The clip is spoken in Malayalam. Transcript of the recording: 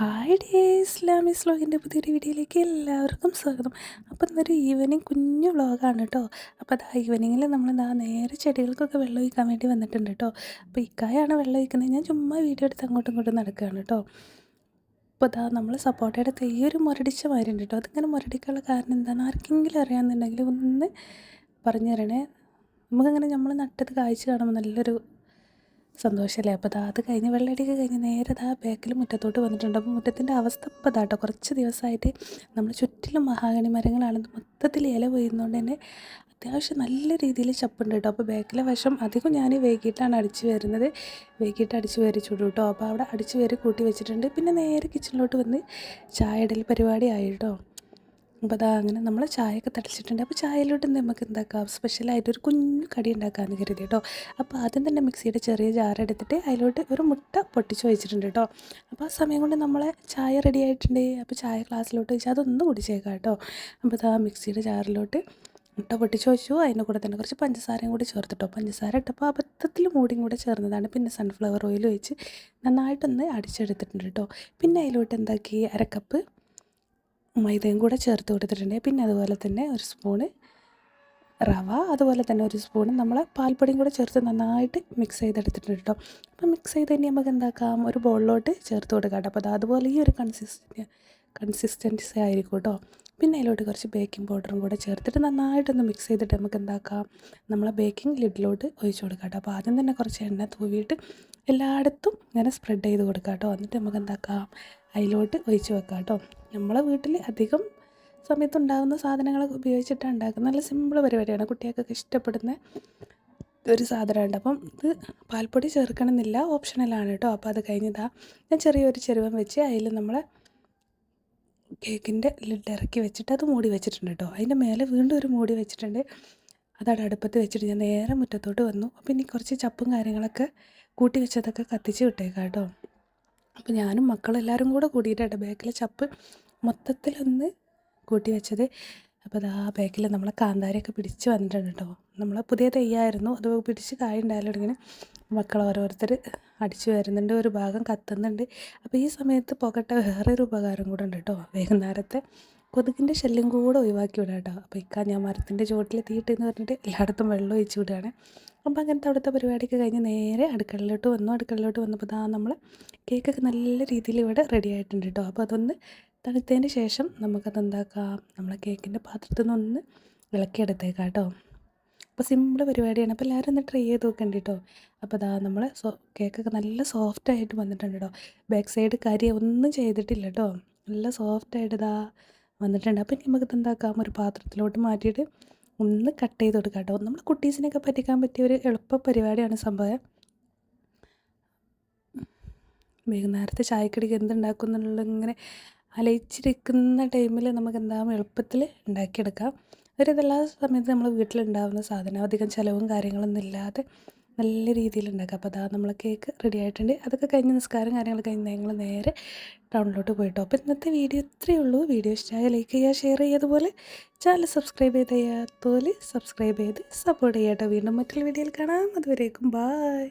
ഹായ് ഡേ ഇസ്ലാമി സ്ലോഗിന്റെ പുതിയൊരു വീഡിയോയിലേക്ക് എല്ലാവർക്കും സ്വാഗതം. അപ്പോൾ ഇന്നൊരു ഈവനിങ് കുഞ്ഞു വ്ളോഗാണ് കേട്ടോ അപ്പോൾ അത് ഈവനിങ്ങിൽ നമ്മൾ ഇതാ നേരെ ചെടികൾക്കൊക്കെ വെള്ളം ഒഴിക്കാൻ വേണ്ടി വന്നിട്ടുണ്ട് കേട്ടോ അപ്പോൾ ഇക്കായാണ് വെള്ളം ഒഴിക്കുന്നത്. ഞാൻ ചുമ്മാ വീഡിയോ എടുത്ത് അങ്ങോട്ടും ഇങ്ങോട്ടും നടക്കുകയാണ് കേട്ടോ അപ്പോൾ ഇതാ നമ്മൾ സപ്പോർട്ടയുടെ തൈ ഒരു മുരടിച്ച മാതിരി ഉണ്ട് കേട്ടോ അതിങ്ങനെ മുരടിക്കാനുള്ള കാരണം എന്താണ് ആർക്കെങ്കിലും അറിയാമെന്നുണ്ടെങ്കിൽ ഒന്ന് പറഞ്ഞു തരണേ. നമുക്കങ്ങനെ നമ്മൾ നട്ടത് കാഴ്ച കാണുമ്പോൾ നല്ലൊരു സന്തോഷമല്ലേ? അപ്പോൾ അത് കഴിഞ്ഞ് വെള്ളടിയൊക്കെ കഴിഞ്ഞ് നേരെ ദാ ബാക്കിൽ മുറ്റത്തോട്ട് വന്നിട്ടുണ്ട്. അപ്പോൾ മുറ്റത്തിന്റെ അവസ്ഥ ഇപ്പോൾ കുറച്ച് ദിവസമായിട്ട് നമ്മൾ ചുറ്റിലും മഹാഗണി മരങ്ങളാണ് മൊത്തത്തിൽ ഇല പോയിരുന്നതുകൊണ്ട് തന്നെ അത്യാവശ്യം നല്ല രീതിയിൽ ചപ്പുണ്ട് കേട്ടോ. അപ്പോൾ ബാക്കിലെ വശം അധികം ഞാൻ വൈകിട്ടാണ് അടിച്ചു വരുന്നത്. വൈകിട്ട് അടിച്ചു ചൂട് കേട്ടോ. അപ്പോൾ അവിടെ അടിച്ചു വരി കൂട്ടി വെച്ചിട്ടുണ്ട്. പിന്നെ നേരെ കിച്ചണിലോട്ട് വന്ന് ചായ ഇടൽ പരിപാടി ആയി കേട്ടോ. അപ്പോൾ അതാ അങ്ങനെ നമ്മൾ ചായയൊക്കെ തടിച്ചിട്ടുണ്ട് അപ്പോൾ ചായയിലോട്ട് നമുക്ക് എന്താക്കാം? സ്പെഷ്യലായിട്ട് ഒരു കുഞ്ഞു കടി ഉണ്ടാക്കാമെന്ന് കരുതി കേട്ടോ. അപ്പോൾ ആദ്യം തന്നെ മിക്സിയുടെ ചെറിയ ജാർ എടുത്തിട്ട് അതിലോട്ട് ഒരു മുട്ട പൊട്ടിച്ച് വെച്ചിട്ടുണ്ട് കേട്ടോ. അപ്പോൾ ആ സമയം കൊണ്ട് നമ്മളെ ചായ റെഡി ആയിട്ടുണ്ട്. അപ്പോൾ ചായ ഗ്ലാസ്സിലോട്ട് വെച്ചാൽ അതൊന്ന് കുടിച്ചേക്കാം കേട്ടോ. അപ്പോൾ അതാ മിക്സിയുടെ ജാറിലോട്ട് മുട്ട പൊട്ടിച്ച് വെച്ചു. അതിന്റെ കൂടെ തന്നെ കുറച്ച് പഞ്ചസാരയും കൂടി ചേർത്തിട്ടോ പഞ്ചസാര ഇട്ടപ്പോൾ അബദ്ധത്തിൽ മൂടിയും കൂടെ ചേർന്നതാണ്. പിന്നെ സൺഫ്ലവർ ഓയിൽ ഒഴിച്ച് നന്നായിട്ടൊന്ന് അടിച്ചെടുത്തിട്ടുണ്ട് കേട്ടോ. പിന്നെ അതിലോട്ട് എന്താക്കി? അരക്കപ്പ് മൈദയും കൂടെ ചേർത്ത് കൊടുത്തിട്ടുണ്ട്. പിന്നെ അതുപോലെ തന്നെ ഒരു സ്പൂണ് റവ അതുപോലെ തന്നെ ഒരു സ്പൂണ് നമ്മൾ പാൽപ്പൊടിയും കൂടെ ചേർത്ത് നന്നായിട്ട് മിക്സ് ചെയ്തെടുത്തിട്ടുണ്ട് കേട്ടോ. അപ്പോൾ മിക്സ് ചെയ്ത് തന്നെ നമുക്ക് എന്താക്കാം? ഒരു ബോളിലോട്ട് ചേർത്ത് കൊടുക്കാം കേട്ടോ. അപ്പോൾ അത് അതുപോലെ ഈ ഒരു കൺസിസ്റ്റൻസി കൺസിസ്റ്റൻസി ആയിരിക്കും കേട്ടോ പിന്നെ അതിലോട്ട് കുറച്ച് ബേക്കിംഗ് പൗഡറും കൂടെ ചേർത്തിട്ട് നന്നായിട്ടൊന്ന് മിക്സ് ചെയ്തിട്ട് നമുക്ക് എന്താക്കാം? നമ്മളെ ബേക്കിംഗ് ലിഡിലോട്ട് ഒഴിച്ച് കൊടുക്കാം കേട്ടോ അപ്പോൾ ആദ്യം തന്നെ കുറച്ച് എണ്ണ തൂവിയിട്ട് എല്ലായിടത്തും ഇങ്ങനെ സ്പ്രെഡ് ചെയ്ത് കൊടുക്കാം കേട്ടോ എന്നിട്ട് നമുക്ക് എന്താക്കാം? അതിലോട്ട് ഒഴിച്ച് വെക്കാം കേട്ടോ നമ്മളെ വീട്ടിൽ അധികം സമയത്തുണ്ടാകുന്ന സാധനങ്ങളൊക്കെ ഉപയോഗിച്ചിട്ടാണ് ഉണ്ടാക്കുന്നത്. നല്ല സിമ്പിൾ പരിപാടിയാണ്. കുട്ടികൾക്കൊക്കെ ഇഷ്ടപ്പെടുന്ന ഒരു സാധനമുണ്ട് അപ്പം ഇത് പാൽപ്പൊടി ചേർക്കണമെന്നില്ല. ഓപ്ഷണലാണ് കേട്ടോ അപ്പോൾ അത് കഴിഞ്ഞതാ ഞാൻ ചെറിയൊരു ചെരുവം വെച്ച് അതിൽ നമ്മൾ കേക്കിന്റെ ലിഡ് ഇറക്കി വെച്ചിട്ട് അത് മൂടി വെച്ചിട്ടുണ്ട് കേട്ടോ. അതിന്റെ മേലെ വീണ്ടും ഒരു മൂടി വെച്ചിട്ടുണ്ട്. അതവിടെ അടുപ്പത്ത് വെച്ചിട്ട് ഞാൻ നേരെ മുറ്റത്തോട്ട് വന്നു. അപ്പോൾ ഇനി കുറച്ച് ചപ്പും കാര്യങ്ങളൊക്കെ കൂട്ടി വെച്ചതൊക്കെ കത്തിച്ച് വിട്ടേക്കാം കേട്ടോ. അപ്പോൾ ഞാനും മക്കളെല്ലാവരും കൂടെ കൂടിയിട്ടാണ് ബാക്കിലെ ചപ്പ് മൊത്തത്തിലൊന്ന് കൂട്ടി വെച്ചത്. അപ്പോൾ അത് ആ ബാക്കിൽ നമ്മളെ കാന്താരിയൊക്കെ പിടിച്ച് വന്നിട്ടുണ്ട് കേട്ടോ. നമ്മൾ പുതിയ തെയ്യായിരുന്നു അത് പിടിച്ച് കായ ഉണ്ടായാലും ഇങ്ങനെ മക്കൾ ഓരോരുത്തർ അടിച്ചു വരുന്നുണ്ട് ഒരു ഭാഗം കത്തുന്നുണ്ട്. അപ്പോൾ ഈ സമയത്ത് പുകട്ട വേറൊരു ഉപകാരം കൂടെ ഉണ്ട് കേട്ടോ വൈകുന്നേരത്തെ കൊതുകിന്റെ ശല്യം കൂടെ ഒഴിവാക്കി വിടാം കേട്ടോ അപ്പോൾ ഇക്കാ ഞാൻ മരത്തിന്റെ ചുവട്ടിൽ തീയിട്ടെന്ന് പറഞ്ഞിട്ട് എല്ലായിടത്തും വെള്ളം ഒഴിച്ചു വിടുകയാണ്. അപ്പോൾ അങ്ങനത്തെ അവിടുത്തെ പരിപാടിയൊക്കെ കഴിഞ്ഞ് നേരെ അടുക്കളയിലോട്ട് വന്നു. അടുക്കളയിലോട്ട് വന്നപ്പോൾ ദാ നമ്മൾ കേക്കൊക്കെ നല്ല രീതിയിൽ ഇവിടെ റെഡി ആയിട്ടുണ്ട് കേട്ടോ അപ്പോൾ അതൊന്ന് തണുത്തതിന് ശേഷം നമുക്കത് എന്താക്കാം? നമ്മളെ കേക്കിന്റെ പാത്രത്തിൽ നിന്ന് ഒന്ന് ഇളക്കിയെടുത്തേക്കാം കേട്ടോ അപ്പോൾ സിമ്പിൾ പരിപാടിയാണ്. അപ്പോൾ എല്ലാവരും ഒന്ന് ട്രൈ ചെയ്ത് നോക്കണ്ട കേട്ടോ അപ്പോൾ അതാ നമ്മൾ സോ കേക്കൊക്കെ നല്ല സോഫ്റ്റ് ആയിട്ട് വന്നിട്ടുണ്ട് കേട്ടോ ബാക്ക് സൈഡ് കരി ഒന്നും ചെയ്തിട്ടില്ല കേട്ടോ നല്ല സോഫ്റ്റ് ആയിട്ട് ഇതാ വന്നിട്ടുണ്ട്. അപ്പോൾ നമുക്ക് എന്താക്കാം? ഒരു പാത്രത്തിലോട്ട് മാറ്റിയിട്ട് ഒന്ന് കട്ട് ചെയ്ത് കൊടുക്കാം കേട്ടോ നമ്മൾ കുട്ടീസിനൊക്കെ പറ്റിക്കാൻ പറ്റിയ ഒരു എളുപ്പ പരിപാടിയാണ് സംഭവം. വൈകുന്നേരത്തെ ചായക്കടിക്ക് എന്തുണ്ടാക്കും എന്നുള്ളത് ഇങ്ങനെ അലയിച്ചിരിക്കുന്ന ടൈമിൽ നമുക്ക് എന്താകും എളുപ്പത്തിൽ ഉണ്ടാക്കിയെടുക്കാം. ഒരു സമയത്ത് നമ്മൾ വീട്ടിലുണ്ടാകുന്ന സാധനം അധികം ചിലവും കാര്യങ്ങളൊന്നും ഇല്ലാതെ നല്ല രീതിയിൽ ഉണ്ടാക്കുക. അപ്പോൾ അതാ നമ്മൾ കേക്ക് റെഡി ആയിട്ടുണ്ട്. അതൊക്കെ കഴിഞ്ഞ് നിസ്കാരം കാര്യങ്ങൾ കഴിഞ്ഞ് ഞങ്ങൾ നേരെ ടൗണിലോട്ട് പോയിട്ടോ. അപ്പോൾ ഇന്നത്തെ വീഡിയോ ഇത്രയേ ഉള്ളൂ. വീഡിയോ ഇഷ്ടമായ ലൈക്ക് ചെയ്യുക ഷെയർ ചെയ്യുക. അതുപോലെ ചാനൽ സബ്സ്ക്രൈബ് ചെയ്ത് ചെയ്യാത്തതുപോലെ സബ്സ്ക്രൈബ് ചെയ്ത് സപ്പോർട്ട് ചെയ്യാട്ടോ. വീണ്ടും മറ്റൊരു വീഡിയോയിൽ കാണാം. അതുവരേക്കും ബായ്